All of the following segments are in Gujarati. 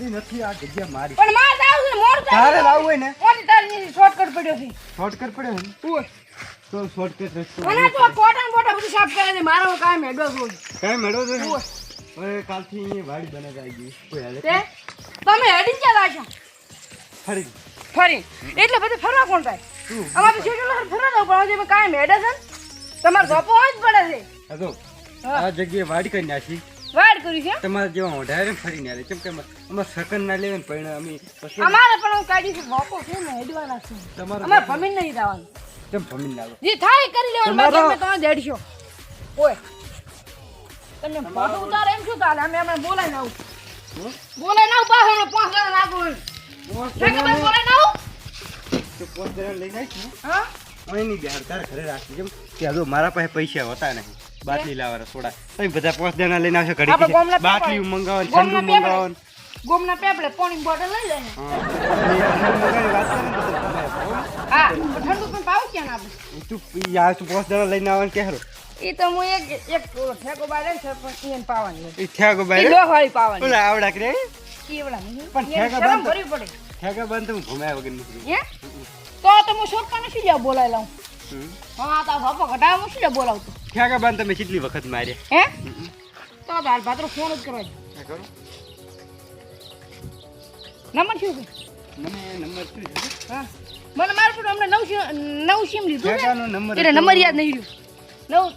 મારી નથી આ જગ્યા મારી. પણ માર જાવું છે મોર તારે લાવવું હોય ને? મોડી તારી શોર્ટકટ પડ્યો છે. શોર્ટકટ પડ્યો છે તું તો શોર્ટકટ રસ્તો મને તો પોટા ને બધું સાફ કરે છે મારો કામ મેડો છું કાંઈ મેડો તો ઓય. કાલથી અહીં વાડી બને આવી ગઈ. કોઈ હાલે? તમે હેડી ક્યાં લાશો ફરી. ફરી? એટલે બધું ફરવા કોણ થાય અમારે તો છેટલો ફરવા દઉં પણ હજી કાંઈ હેડે છે ને? તમારે ધોપો હોય જ પડે છે. આ જગ્યાએ વાડી કરી નાખી. વાડ કરી છે તમારે જેવા ઓઢારે ફરી ને કેમ કે અમાર સકન ના લેવે ને પણ અમે પછી અમારે પણ હું કાઢી છે મોકો છે ને હેડવાના છે. તમારે અમાર ભમીન નહીં જવાનું. કેમ ફમીને લાવો જે થાય કરી લેવાનું બાકી અમે તમે દેડશો ઓય. તમે ફોટો ઉતારે એમ શું ચાલે અમે અમે બોલાય ના આવું. બોલાય ના પાછો અમે પાંચ જણા બોલાય ના આવું? તો પોત જણા લઈને આવીશ હા? અહીં નહીં બેહાર તારે ઘરે રાખી. જેમ કે હજુ મારા પાસે પૈસા હોતા નહીં. બાટલી લાવવાનો થોડા. તમે બધા પાંચ દાણા લઈને આવશો ઘડી બાટલી પેપર- મંગાવો ને ગોમના ઠંડુ મંગાવવાનું ગોમના પેપડે પાણી બોટલ લઈ જાય હા. ઠંડુ ને પણ પાવું ક્યાં આપણે તું યાર તું પાંચ દાણા લઈને આવવાનું કે હારું? એ તો હું એક એક ઠેકો બાર છે પણ એને પાવાની એ ઠેકો એ બાય પાવાની. ઓલા આવડા કરે કેવડા? નહીં પણ ઠેકા બંધ- ભરવી પડે. ઠેકા બંધ હું ઘુમાયા વગર નીકળી. હે? તો તો હું શોધતા નથી જાવ બોલાય લઉં. હા તો બાપા ઘટાડવા હું શું લે બોલાવતો? ઠેકા તમે કેટલી વખત માર્યા? હે? તો હાલ ફોન જ કરવા કરો. નંબર શું છે? મને નંબર શું છે? હા. મને મારું પણ હમણાં નવ નવ સિમ લીધું નંબર એટલે નંબર યાદ નહીં રહ્યું.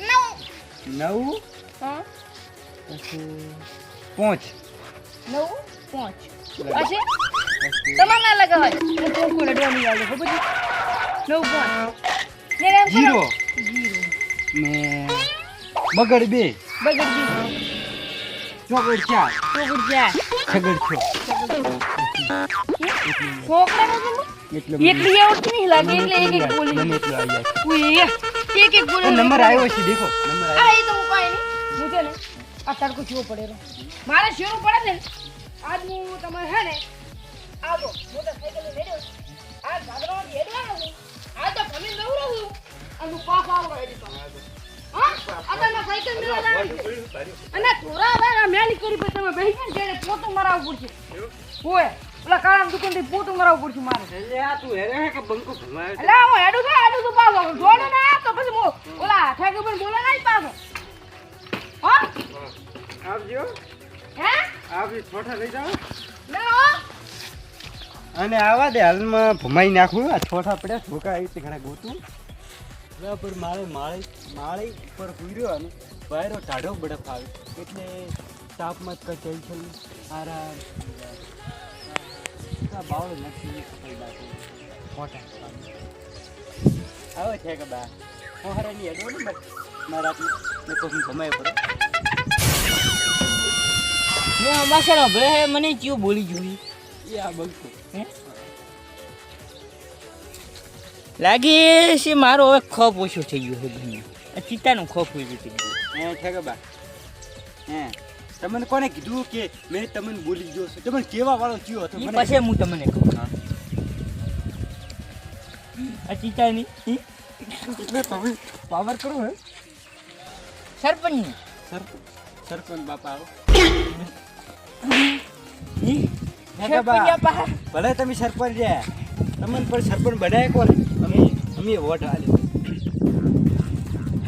નવ નવ. નવ? હા. પછી પાંચ. નવ પાંચ. પછી તમારે ના ખબર નવ પાંચ. જીરો જીરો ને બગડ બે બગડ જીરો ચોગડ ચાર ચોગડ ચાર છગડ છ છોકરાનો તો એટલે એકલી આવડતી નહીં લાગે એટલે એક એક બોલી મને એટલું આવી જાય ઉઈ, એક એક બોલી નંબર આવ્યો છે દેખો નંબર આવ્યો આ એ તો હું કાંઈ નહીં હું છે ને આ તડકો જેવો પડેલો મારે શેરું પડે છે ને આજ હું તમારે હે ને આ તો મોટરસાઇકલ લઈને હેડ્યો આ ગાદરામાંથી હેડવાનો આ તો છે અને થોડા વાર મેલી કરી પછી તમે બેસી ને ત્યારે પોતું મરાવવું પડશે. હોય પેલા કાળા દુકાનથી પોતું મરાવવું પડશે મારે. એટલે આ તું હેરે હે કે બંકો એટલે હું હેડું છું હેડું છું પાછો. જોડે ના તો પછી હું ઓલા ઠેકે પર બોલે નહીં પાછો. હા? આવજો. હે? આવજો છોટા લઈ જાઓ. ના અને આવા દે હાલમાં ભમાઈ નાખું આ છોટા પડ્યા ઠોકા આવી ઘણા ગોતું. બરાબર મારે માળે માળે ઉપર પૂર્યો અને વાયરો ટાઢો બરફ આવે. એટલે તાપમાં કઈ ટેન્શન આરામ બાવળ નથી આવે છે કે બા? હું હારે ને બસ. મારા ને હું ભમાય પડે. મેં હે મને ચિયો બોલી જોઈ એ આ બંકો લાગે છે મારો હવે ખપ ઓછો થઈ ગયો છે ભાઈ ચિત્તાનો ઓછો થઈ ગયો હે છે કે બા. હે તમને કોને કીધું કે મેં તમને બોલી ગયો છે? તમને કેવા વાળો કયો હતો? મને પછી હું તમને કહું. આ ચિત્તાની એટલે તમે પાવર કરો હે. સરપંચ સરપંચ સરપંચ બાપા આવો. ભલે તમે સરપંચ રહ્યા. તમને પણ સરપંચ બનાય કોને અમે અમે વોટ આલ્યો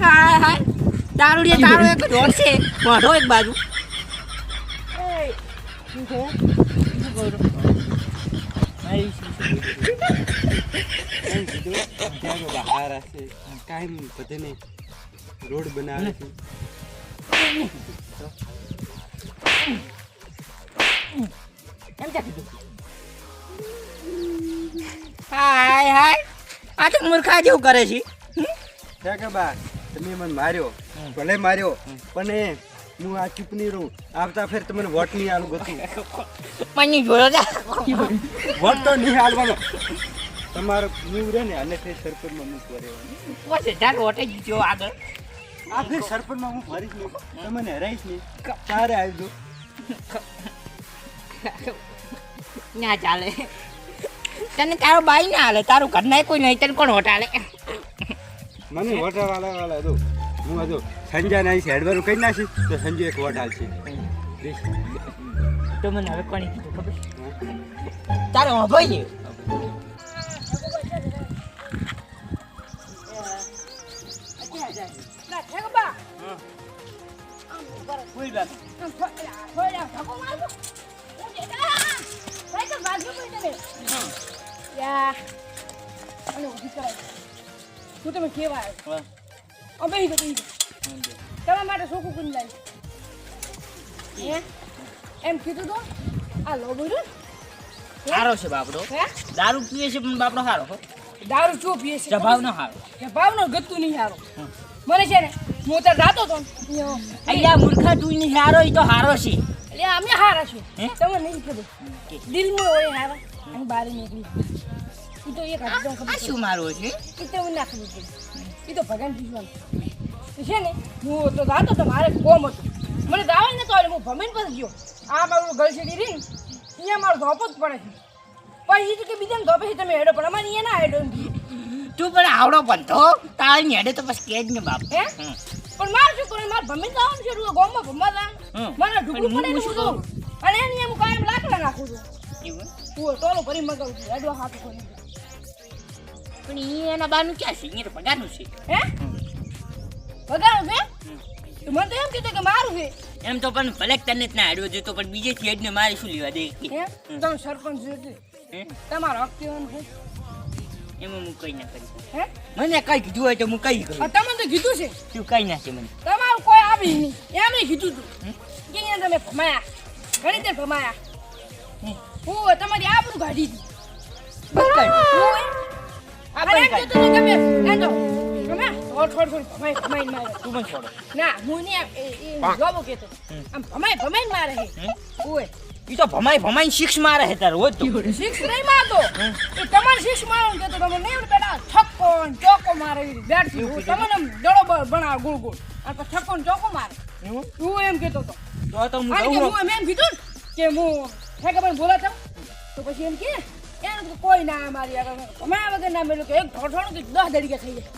હાય હાય દારૂડિયા તારો એક ઢોર છે. મારો એક બાજુ. બહાર હશે કાંઈ બધાને રોડ બનાવે છે એમ હાય હાય. આ તો મૂર્ખા જેવું કરે છે. છે કે બા. તમે મને માર્યો. ભલે માર્યો પણ હું આ ચૂપ નહીં રહું આવતા ફેર તમને વોટ નહીં આલું ગતું. મને તા વોટ તો નહીં આલવાનો. તમારો હું રહે ને અને તે સરપંચમાં હું પછી ઢાલ ઓટે જીત્યો આગળ. આ ફેર સરપંચમાં હું ફરીશ નહીં. તમને હરાઈશ નહીં. તારે આવજો ના ચાલે. તને તારો બાઈ ના હાલે. તારું ઘર ના કોઈ નહીં તને કોણ હોટાલે મને વોટ વાળા વાળા દો. હું હતું સંજય ના હેડવાનું કહી નાખીશ તો સંજય એક વોટ હાલશે તો મને હવે કોની કીધું ખબર? તારે ભાઈ Yeah. I know what he's આમ હું તમે. કેવા આવ્યો હા. આ બેહી જાઓ, બેહી જાઓ. તમારા માટે સોખું કુંજ લાવી. એમ કીધું તો? આ લો બોલ્યું સારો છે બાપડો. દારૂ પીએ છે પણ બાપડો સારો દારૂ ચો પીએ છે? જભાવ નો સારો ભાવનો ગતું નહીં હારો. મને છે ને હું તો રાતો તો અહીંયા મૂર્ખા તું નહીં હારો એ તો હારો છે. એટલે અમે હારા છું તમે તમને નહીં ખબર. દિલમાં હોય હારા અને બારી નીકળી એ તો એક હાથ ખબર શું મારવો છે? એ તો મને ના ખબર પડી એ તો ભગવાન તો છે ને હું તો રાતો તો મારે કોમ હતું. મને તો આવે ને તો હું ભમીને પછી ગયો. આ મારું ગલસેડી રીંગ અહીંયા મારો ધોપો જ પડે છે. પછી કે બીજાને ધોપે છે તમે હેડો. પણ અમારે અહીંયા ના હેડો. તું પણ આવડો બંધો. તાળી હેડે તો બસ કેજ ને બાપ. હે. પણ મારે શું કરું મારે ભમીને તો આવવાનું છે એટલે ગામમાં ભમવા. જવાનું. મારે અને પડે હું ને. અને એની એમ કાયમ લાકડા નાખું છું. એવું? હું ટોલો ભરી મગાવું છું. હેડવા હાથ ખોલી પણ ઈ એના બાનું ક્યાં છે? ઈ તો પગારનું છે. હે? વગાડું છે? તો મને તો એમ કીધું કે મારું છે. એમ તો પણ ભલે તને જ ના હાડવો જોઈતો પણ બીજે થી ને મારે શું લેવા દે? કે? તમે સરપંચ છો એટલે. હે? તમારો હક કહેવાનું છે. એમાં હું કઈ ના કરી હે? મને કઈ કીધું હોય તો હું કઈ કરું? તમે તો કીધું છે. તું કઈ ના છે મને? તમારું કોઈ આવી નહીં. એમ કીધું તું. કે તમે ભમાયા. ઘણી તે ભમાયા. હું તમારી આબરૂ કાઢી. હું એમ- આ એમ કીધું કે તો થોડ થોડ થોડ ભમાઈ મારે. તું છોડો. ના હું જોબો આમ ભમાઈ ભમાઈને મારે. છે ઓય ઈ તો ભમાઈ ભમાઈ શિક્ષ મારે હે તાર રોજ તો. સિક્સ નહીં મારતો. એ તમારે સિક્સ મારો કે તો તમે નહીં બેટા છક્કો ચોકો મારે બેટ તમને બ- બનાવ ગોળ ગોળ. અને પછી છક્કો ચોકો મારે. હું એમ કેતો તો. તો તો હું અને કે જઉં હું એમ કે હું બોલા છો? તો પછી એમ કે એને કોઈ ના મારી આગળ અમે વગર ના મેલું કે એક ઢોઢોણું કે દસ દડીકા થઈ જાય.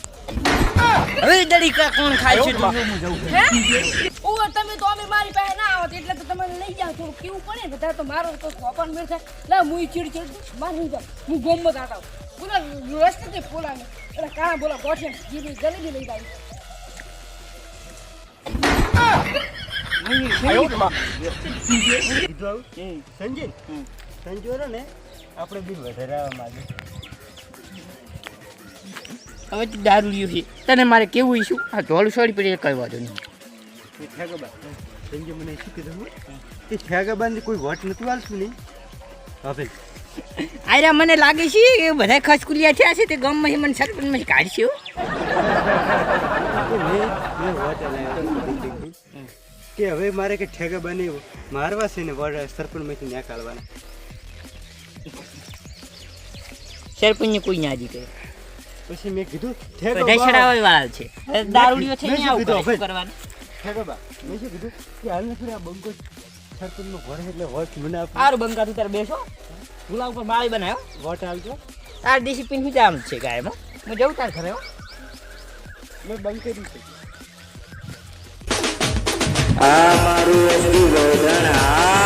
હવે દડી કા કોણ ખાય છે? તું હું? જઉં તમે તો અમે મારી પાસે ના આવત એટલે તો તમને લઈ જાવ થોડું કેવું પડે બધા તો મારો તો ખોપાન મેળ થાય લા હું ચીડ ચીડ માર હું જાઉં. હું ગોમમાં દાટાવ બોલા રસ્તે પોલા ને એટલે કા બોલા ગોઠે જીની જલેબી લઈ જાય ને આપણે બિલ વધારે માંગે હવે તું દારૂ લ્યું છે તને મારે કેવું ઈશું આ ધોળ સોડી પડી કઈ દો નહીં એ સંજય મને શું કીધું એ ઠેકાબાને કોઈ વોટ નથી આલતું નહીં હવે આયરા મને લાગે છે કે બધા ખસકુલિયા થયા છે તે ગામમાં મને સરપંચમાં કાઢશે હો. મેં વોટ કે હવે મારે કે બની મારવા છે ને વોટ સરપંચમાંથી ન્યા કાઢવાના. સરપંચને કોઈ ના જીતે પછી મેં કીધું બધા ઠેકાબા વાળ છે. દારૂડિયો મેં થઈને આવું કરવાનું? કરે બા મેં શું કીધું કે હાલ નથી આ બંકો સરપંચનો વોટ એટલે વોટ મને આપ. આરો બંકા તું તારે બેસો. ગુલા ઉપર માળી બનાવ્યો વોટ આવજો તાર ડિસિપ્લિન શું જામ છે ગાયમાં હું? જવું તાર ઘરે હો. મેં બંધ કરી છે આ મારું એસટી ગોધણ આ